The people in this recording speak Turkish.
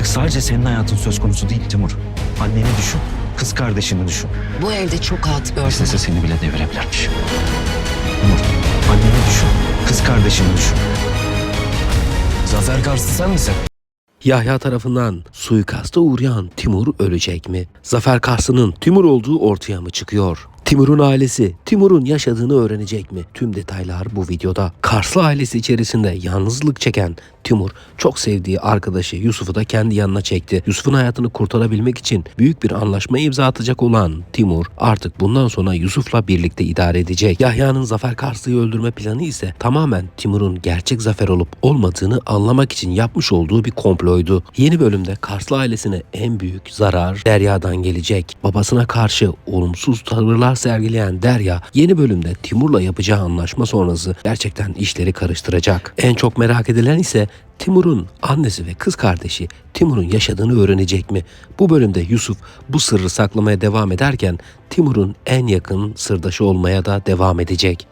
Artık sadece senin hayatın söz konusu değil Timur. Anneni düşün, kız kardeşini düşün. Bu evde çok hat gördüm. İstese seni bile devirebilirmiş. Timur, anneni düşün, kız kardeşini düşün. Zafer Karslı sen misin? Yahya tarafından suikasta uğrayan Timur ölecek mi? Zafer Karslı'nın Timur olduğu ortaya mı çıkıyor? Timur'un ailesi Timur'un yaşadığını öğrenecek mi? Tüm detaylar bu videoda. Karslı ailesi içerisinde yalnızlık çeken Timur çok sevdiği arkadaşı Yusuf'u da kendi yanına çekti. Yusuf'un hayatını kurtarabilmek için büyük bir anlaşma imza atacak olan Timur artık bundan sonra Yusuf'la birlikte idare edecek. Yahya'nın Zafer Karslı'yı öldürme planı ise tamamen Timur'un gerçek Zafer olup olmadığını anlamak için yapmış olduğu bir komploydu. Yeni bölümde Karslı ailesine en büyük zarar Derya'dan gelecek. Babasına karşı olumsuz tavırlar sergileyen Derya yeni bölümde Timur'la yapacağı anlaşma sonrası gerçekten işleri karıştıracak. En çok merak edilen ise Timur'un annesi ve kız kardeşi Timur'un yaşadığını öğrenecek mi? Bu bölümde Yusuf bu sırrı saklamaya devam ederken Timur'un en yakın sırdaşı olmaya da devam edecek.